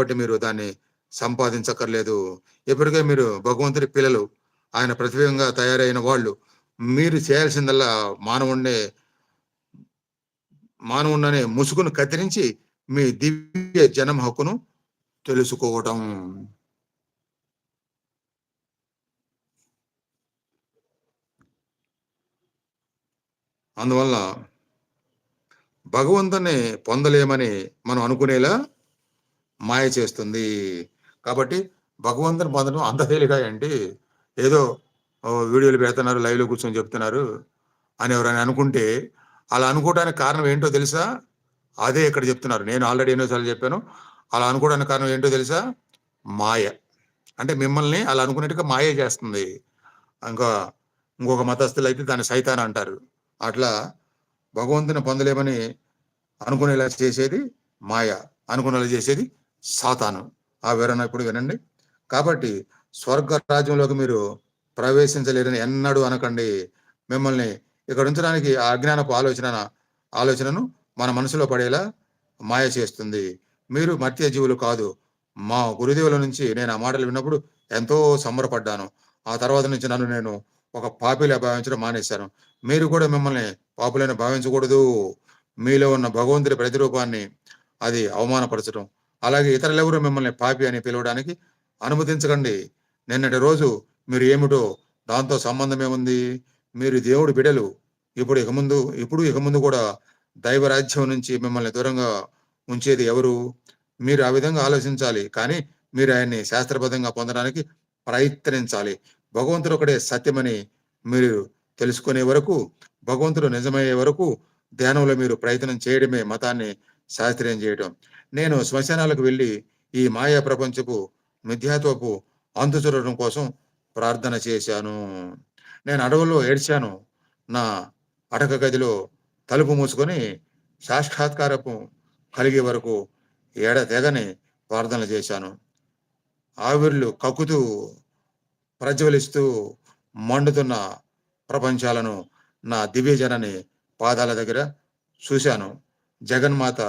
కాబట్టి మీరు దాన్ని సంపాదించక్కర్లేదు. ఎప్పటికే మీరు భగవంతుడి పిల్లలు ఆయన ప్రతిభంగా తయారైన వాళ్ళు. మీరు చేయాల్సిందల్లా మానవుణ్ణి మానవుణ్ణనే ముసుగును కత్తిరించి మీ దివ్య జనం హక్కును తెలుసుకోవటం. అందువల్ల భగవంతుని పొందలేమని మనం అనుకునేలా మాయ చేస్తుంది. కాబట్టి భగవంతుని పొందడం అంత తేలిక ఏంటి? ఏదో వీడియోలు పెడుతున్నారు లైవ్లో కూర్చొని చెప్తున్నారు అని ఎవరైనా అనుకుంటే అలా అనుకోవడానికి కారణం ఏంటో తెలుసా? అదే ఇక్కడ చెప్తున్నారు. నేను ఆల్రెడీ ఎన్నోసార్లు చెప్పాను. అలా అనుకోవడానికి కారణం ఏంటో తెలుసా? మాయ. అంటే మిమ్మల్ని అలా అనుకున్నట్టుగా మాయ చేస్తుంది. ఇంకా ఇంకొక మతస్థులు అయితే దాన్ని సైతాన్ అంటారు. అట్లా భగవంతుని పొందలేమని అనుకునేలా చేసేది మాయ. అనుకునేలా చేసేది సాతాను. ఆ వివరణ ఇప్పుడు వినండి. కాబట్టి స్వర్గ రాజ్యంలోకి మీరు ప్రవేశించలేరని ఎన్నడూ అనకండి. మిమ్మల్ని ఇక్కడ ఉంచడానికి ఆ అజ్ఞానపు ఆలోచన ఆలోచనను మన మనసులో పడేలా మాయ చేస్తుంది. మీరు మత్య జీవులు కాదు. మా గురుదేవుల నుంచి నేను ఆ మాటలు విన్నప్పుడు ఎంతో సంబరపడ్డాను. ఆ తర్వాత నుంచి నన్ను నేను ఒక పాపిలా భావించడం మానేశాను. మీరు కూడా మిమ్మల్ని పాపులైన భావించకూడదు. మీలో ఉన్న భగవంతుడి ప్రతిరూపాన్ని అది అవమానపరచడం అలాగే ఇతరులెవరూ మిమ్మల్ని పాపి అని పిలవడానికి అనుమతించకండి. నిన్నటి రోజు మీరు ఏమిటో దాంతో సంబంధమే ఉంది మీరు దేవుడు బిడలు. ఇప్పుడు ఇక ముందు ఇప్పుడు ఇక ముందు కూడా దైవరాజ్యం నుంచి మిమ్మల్ని దూరంగా ఉంచేది ఎవరు? మీరు ఆ విధంగా ఆలోచించాలి. కానీ మీరు ఆయన్ని శాస్త్రబద్ధంగా పొందడానికి ప్రయత్నించాలి. భగవంతుడు ఒకడే సత్యమని మీరు తెలుసుకునే వరకు భగవంతుడు నిజమయ్యే వరకు ధ్యానంలో మీరు ప్రయత్నం చేయడమే మతాన్ని శాస్త్రీయం చేయటం. నేను శ్మశానాలకు వెళ్ళి ఈ మాయా ప్రపంచపు మిథ్యాత్వపు అంతు చూడటం కోసం ప్రార్థన చేశాను. నేను అడవుల్లో ఏడ్చాను. నా అటక గదిలో తలుపు మూసుకొని సాక్షాత్కారపు కలిగే వరకు ఏడ తెగని ప్రార్థన చేశాను. ఆవిర్లు కక్కుతూ ప్రజ్వలిస్తూ మండుతున్న ప్రపంచాలను నా దివ్యజనని పాదాల దగ్గర చూశాను. జగన్మాత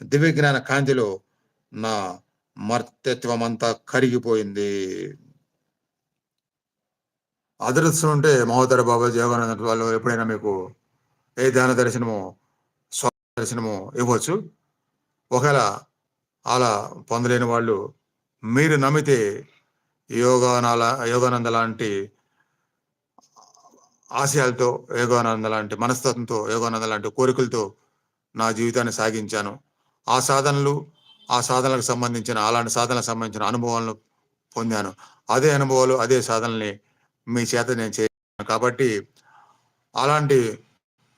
దివ్య జ్ఞాన కాంతిలో నా మర్తత్వం అంతా కరిగిపోయింది. అదృష్టం ఉంటే మహోదర బాబా జగన్నాథ్ వాళ్ళు ఎప్పుడైనా మీకు ఏ ధ్యాన దర్శనము స్వ దర్శనము ఇవ్వచ్చు. ఒకవేళ అలా పొందలేని వాళ్ళు మీరు నమ్మితే యోగానాల యోగానంద లాంటి ఆశయాలతో యోగానంద లాంటి మనస్తత్వంతో యోగానంద లాంటి కోరికలతో నా జీవితాన్ని సాగించాను. ఆ సాధనలు ఆ సాధనలకు సంబంధించిన అలాంటి సాధనలకు సంబంధించిన అనుభవాలను పొందాను. అదే అనుభవాలు అదే సాధనల్ని మీ చేత నేను చేయను కాబట్టి అలాంటి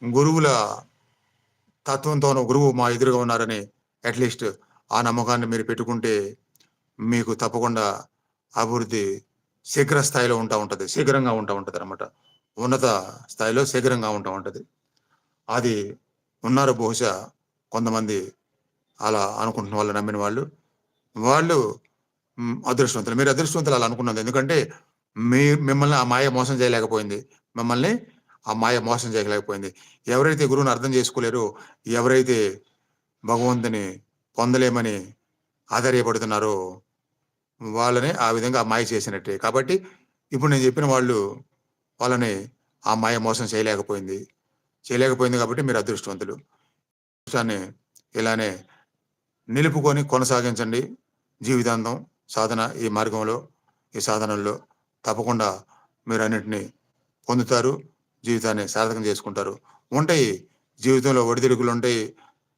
గురువుల తత్వంతోనూ గురువు మా ఎదురుగా ఉన్నారని అట్లీస్ట్ ఆ నమ్మకాన్ని మీరు పెట్టుకుంటే మీకు తప్పకుండా అభివృద్ధి శీఘ్ర స్థాయిలో ఉంటా ఉంటుంది. శీఘ్రంగా ఉంటా ఉంటుంది అనమాట ఉన్నత స్థాయిలో శీఘ్రంగా ఉంటా ఉంటుంది. అది ఉన్నారు బహుశా కొంతమంది అలా అనుకుంటున్న వాళ్ళు నమ్మిన వాళ్ళు వాళ్ళు అదృష్టవంతులు. మీరు అదృష్టవంతులు అలా అనుకున్నది ఎందుకంటే మీ మిమ్మల్ని ఆ మాయ మోసం చేయలేకపోయింది. మిమ్మల్ని ఆ మాయ మోసం చేయలేకపోయింది. ఎవరైతే గురువుని అర్థం చేసుకోలేరో ఎవరైతే భగవంతుని పొందలేమని ఆధార్యపడుతున్నారో వాళ్ళని ఆ విధంగా మాయ చేసినట్టే. కాబట్టి ఇప్పుడు నేను చెప్పిన వాళ్ళు వాళ్ళని ఆ మాయ మోసం చేయలేకపోయింది. చేయలేకపోయింది కాబట్టి మీరు అదృష్టవంతులు. ఇలానే నిలుపుకొని కొనసాగించండి. జీవితాంతం సాధన ఈ మార్గంలో ఈ సాధనల్లో తప్పకుండా మీరు అన్నింటినీ పొందుతారు జీవితాన్ని సార్థకం చేసుకుంటారు. ఉంటాయి జీవితంలో ఒడిదుడుకులు ఉంటాయి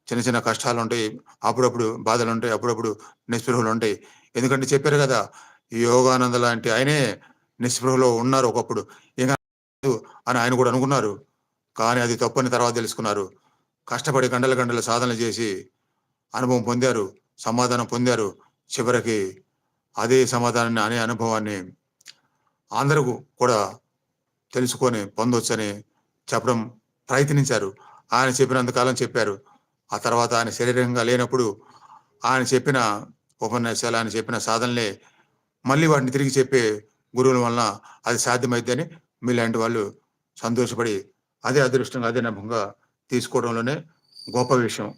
చిన్న చిన్న కష్టాలు ఉంటాయి అప్పుడప్పుడు బాధలు ఉంటాయి అప్పుడప్పుడు నిస్పృహలు ఉంటాయి ఎందుకంటే చెప్పారు కదా ఈ యోగానంద లాంటి ఆయనే నిస్పృహలో ఉన్నారు ఒకప్పుడు. ఇంకా అని ఆయన కూడా అనుకున్నారు. కానీ అది తప్పని తర్వాత తెలుసుకున్నారు. కష్టపడి గంటల గంటల సాధనలు చేసి అనుభవం పొందారు సమాధానం పొందారు. చివరికి అదే సమాధానాన్ని అనే అనుభవాన్ని అందరూ కూడా తెలుసుకొని పొందొచ్చని చెప్పడం ప్రయత్నించారు. ఆయన చెప్పినంతకాలం చెప్పారు. ఆ తర్వాత ఆయన శరీరంగా లేనప్పుడు ఆయన చెప్పిన ఉపన్యాసాలు ఆయన చెప్పిన సాధనలే మళ్ళీ వాటిని తిరిగి చెప్పే గురువుల వలన అది సాధ్యమైద్దని మీలాంటి వాళ్ళు సంతోషపడి అదే అదృష్టంగా అదే నమ్మకంగా తీసుకోవడంలోనే గొప్ప విషయం.